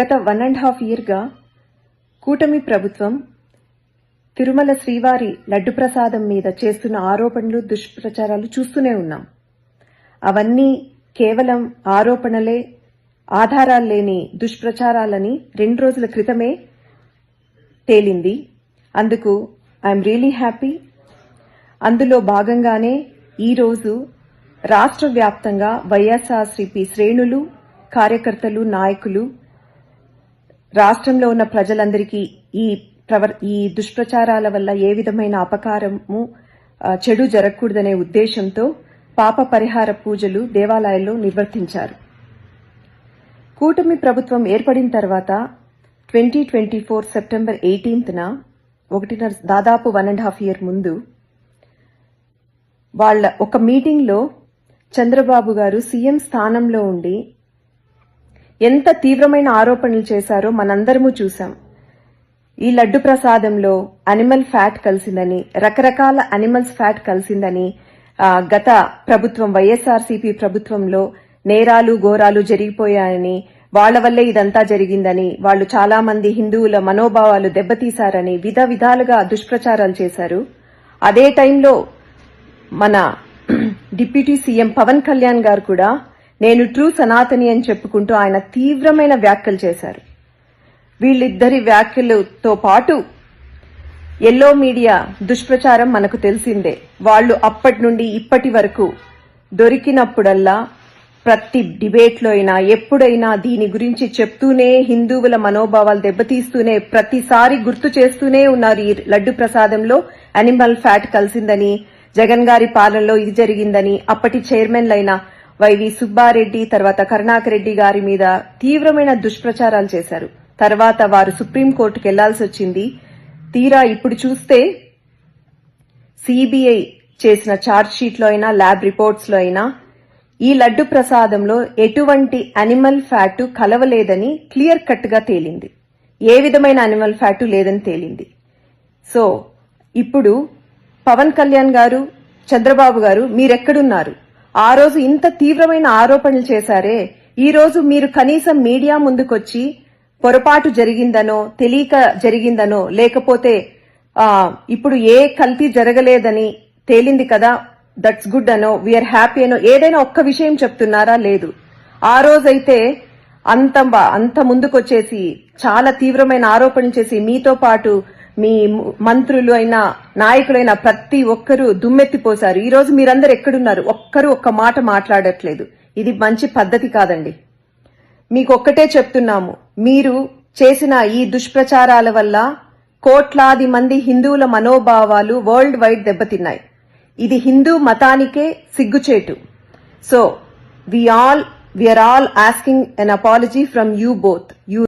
గత one and half ఇయర్గా కూటమి ప్రభుత్వం తిరుమల శ్రీవారి లడ్డు ప్రసాదం మీద చేస్తున్న ఆరోపణలు దుష్ప్రచారాలు చూస్తూనే ఉన్నాం. అవన్నీ కేవలం ఆరోపణలే ఆధారాలు లేని దుష్ప్రచారాలని రెండు రోజుల క్రితమే తేలింది. అందుకు ఐఎమ్ రియలీ హ్యాపీ. అందులో భాగంగానే ఈరోజు రాష్ట్ర వ్యాప్తంగా వైఎస్ఆర్సీపీ శ్రేణులు కార్యకర్తలు నాయకులు రాష్ట్రంలో ఉన్న ప్రజలందరికీ ఈ ప్రవర్ ఈ దుష్ప్రచారాల వల్ల ఏ విధమైన అపకారము చెడు జరగకూడదనే ఉద్దేశంతో పాప పరిహార పూజలు దేవాలయాల్లో నిర్వర్తించారు. కూటమి ప్రభుత్వం ఏర్పడిన తర్వాత ట్వంటీ ట్వంటీ ఫోర్ సెప్టెంబర్ ఎయిటీన్త్న ఒకటిన్నర దాదాపు వన్ అండ్ హాఫ్ ఇయర్ ముందు వాళ్ళ ఒక మీటింగ్లో చంద్రబాబు గారు సీఎం స్థానంలో ఉండి ఎంత తీవ్రమైన ఆరోపణలు చేశారో మనందరము చూశాం. ఈ లడ్డు ప్రసాదంలో అనిమల్ ఫ్యాట్ కలిసిందని రకరకాల అనిమల్స్ ఫ్యాట్ కలిసిందని గత ప్రభుత్వం వైఎస్ఆర్సీపీ ప్రభుత్వంలో నేరాలు ఘోరాలు జరిగిపోయాయని వాళ్ళ వల్లే ఇదంతా జరిగిందని వాళ్ళు చాలా మంది హిందువుల మనోభావాలు దెబ్బతీశారని విధ విధాలుగా దుష్ప్రచారాలు చేశారు. అదే టైంలో మన డిప్యూటీ సీఎం పవన్ కళ్యాణ్ గారు కూడా నేను ట్రూ సనాతని అని చెప్పుకుంటూ ఆయన తీవ్రమైన వ్యాఖ్యలు చేశారు. వీళ్ళిద్దరి వ్యాఖ్యలతో పాటు ఎల్లో మీడియా దుష్ప్రచారం మనకు తెలిసిందే. వాళ్ళు అప్పటి నుండి ఇప్పటి వరకు దొరికినప్పుడల్లా ప్రతి డిబేట్లో అయినా ఎప్పుడైనా దీని గురించి చెప్తూనే హిందువుల మనోభావాలు దెబ్బతీస్తూనే ప్రతిసారి గుర్తు చేస్తూనే ఉన్నారు ఈ లడ్డు ప్రసాదంలో. అనిమల్ ఫ్యాట్ కలిసిందని జగన్ గారి పాలనలో ఇది జరిగిందని అప్పటి చైర్మన్లైన వైవి సుబ్బారెడ్డి తర్వాత కరుణాకర్ రెడ్డి గారి మీద తీవ్రమైన దుష్ప్రచారాలు చేశారు. తర్వాత వారు సుప్రీంకోర్టుకు వెళ్ళాల్సి వచ్చింది. తీరా ఇప్పుడు చూస్తే సిబిఐ చేసిన ఛార్జ్షీట్లో అయినా ల్యాబ్ రిపోర్ట్స్లో అయినా ఈ లడ్డు ప్రసాదంలో ఎటువంటి అనిమల్ ఫ్యాటు కలవలేదని క్లియర్ కట్గా తేలింది. ఏ విధమైన అనిమల్ ఫ్యాటు లేదని తేలింది. సో ఇప్పుడు పవన్ కళ్యాణ్ గారు చంద్రబాబు గారు మీరెక్కడున్నారు? ఆ రోజు ఇంత తీవ్రమైన ఆరోపణలు చేశారే. ఈ రోజు మీరు కనీసం మీడియా ముందుకొచ్చి పొరపాటు జరిగిందనో తెలియక జరిగిందనో లేకపోతే ఇప్పుడు ఏ కల్తీ జరగలేదని తేలింది కదా దట్స్ గుడ్ అనో వీఆర్ హ్యాపీ అనో ఏదైనా ఒక్క విషయం చెప్తున్నారా లేదు. ఆ రోజైతే అంత అంత ముందుకొచ్చేసి చాలా తీవ్రమైన ఆరోపణలు చేసి మీతో పాటు మీ మంత్రులు అయినా నాయకులైన ప్రతి ఒక్కరూ దుమ్మెత్తిపోశారు. ఈ రోజు మీరందరు ఎక్కడున్నారు? ఒక్కరు ఒక్క మాట మాట్లాడట్లేదు. ఇది మంచి పద్ధతి కాదండి. మీకు ఒక్కటే చెప్తున్నాము. మీరు చేసిన ఈ దుష్ప్రచారాల వల్ల కోట్లాది మంది హిందువుల మనోభావాలు వరల్డ్ వైడ్ దెబ్బతిన్నాయి. ఇది హిందూ మతానికే సిగ్గుచేటు. So we all we are all asking an apology from you both you